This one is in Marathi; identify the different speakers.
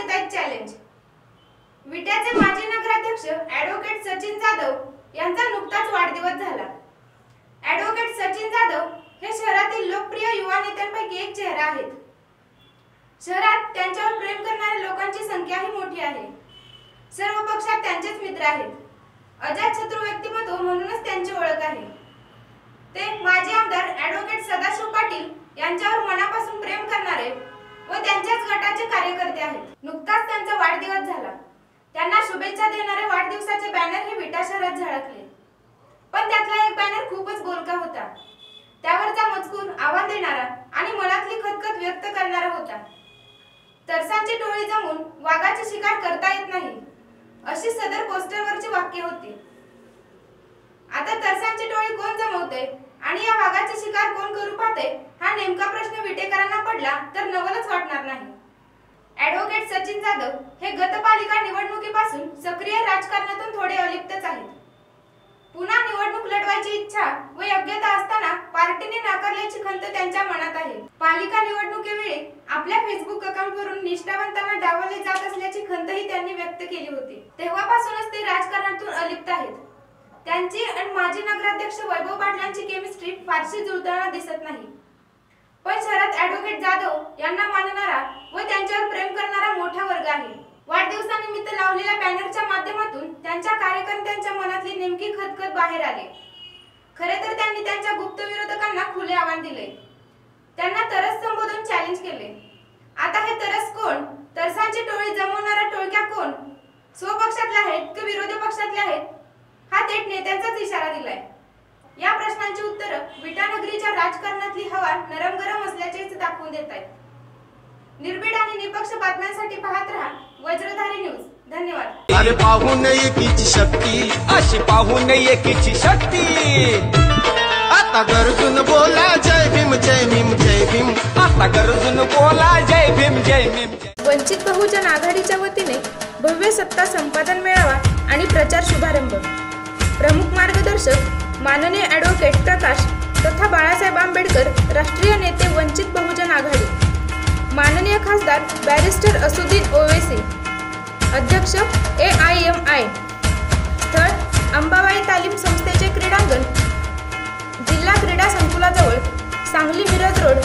Speaker 1: देत आहेत चॅलेंज विट्याचे माजी नगराध्यक्ष ऍडव्होकेट सचिन जाधव यांचा नुकताच वाढदिवस झाला. ऍडव्होकेट सचिन जाधव हे शहरातील लोकप्रिय युवा नेत्यांपैकी एक चेहरा आहेत. शहरात त्यांच्यावर प्रेम करणाऱ्या लोकांची संख्याही मोठी आहे. सर्व पक्षात त्यांचेच मित्र आहेत. अजात शत्रू व्यक्तिमत्व म्हणूनच त्यांची ओळख आहे. ते माजी आमदार ऍडव्होकेट सदाशिव पाटील यांच्यावर मनापासून प्रेम करणारे व त्यांच्याच गटाचे कार्यकर्ते आहेत नुकताच त्यांचा वाढदिवस झाला. त्यांना शुभेच्छा देणारे वाढदिवसाचे बॅनर हे विटा शहरात झळकले. पण त्यातला एक बॅनर खूपच बोलका होता. त्यावरचा मजकूर आव्हान देणारा आणि मनातली खतखत व्यक्त करणारा होता. तरसांची टोळी जमून वाघाची शिकार करता येत नाही अशी सदर पोस्टरवरची वाक्य होती. आता तरसांची टोळी कोण जमवते आणि या वाघाची शिकार कोण करू पाहते हा नेमका प्रश्न विटेकरांना पडला तर नवलच वाटणार नाही. ऍडव्होकेट सचिन जाधव हे गतपालिका निवडणुकीपासून सक्रिय राजकारणातून थोडे अलिप्तच आहेत. पुन्हा निवडणूक लढवायची इच्छा व योग्यता असताना पार्टीने नाकारल्याची खंत त्यांच्या मनात आहे. पालिका निवडणुकीवेळी आपल्या फेसबुक अकाउंटवरून निष्ठावंतांना डावले जात असल्याची खंतही त्यांनी व्यक्त केली होती. तेव्हापासूनच ते राजकारणातून अलिप्त आहेत. त्यांची आणि माजी नगराध्यक्ष वैभव पाटलांची केमिस्ट्री फारशी जुळताना दिसत नाही. पण शहरात ऍडव्होकेट जाधव यांना मानणारा व त्यांच्यावर प्रेम करणारा मोठा वर्ग आहे. वाढदिवसानिमित्त लावलेल्या बॅनरच्या माध्यमातून त्यांच्या कार्यकर्त्यांच्या मनातली नेमकी खतखत बाहेर आली. खरे तर त्यांनी त्यांच्या गुप्त विरोधकांना खुले आव्हान दिले. त्यांना तरस संबोधून चॅलेंज केले. आता हे तरस कोण? तरसांची टोळी जमवणारा टोळक्या कोण? स्वपक्षातले आहेत की विरोधी पक्षातले आहेत? हा थेट नेत्यांचाच इशारा दिलाय. विटानगरीच्या राजकारणातली हवा नरम गरम असल्याचेच दाखवून देत आहेत. निर्भीड आणि निपक्ष बातम्यांसाठी पाहत रहा वज्रधारी न्यूज. धन्यवाद.
Speaker 2: अरे पाहून एकीची शक्ती.
Speaker 3: अशी पाहून एकीची शक्ती.
Speaker 2: आता गरजून बोला जय भीम जय भीम जय भीम.
Speaker 3: आता गरजून बोला जय भीम जय भीम
Speaker 1: वंचित बहुजन आघाडीच्या वतीने भव्य सत्ता संपादन मेळावा आणि प्रचार शुभारंभ. प्रमुख मार्गदर्शक माननीय ॲडव्होकेट प्रकाश तथा बाळासाहेब आंबेडकर राष्ट्रीय नेते वंचित बहुजन आघाडी. माननीय खासदार बॅरिस्टर असुद्दीन ओवेसी अध्यक्ष ए आय एम आय स्थळ अंबाबाई तालीम संस्थेचे क्रीडांगण जिल्हा क्रीडा संकुलाजवळ सांगली मिरज रोड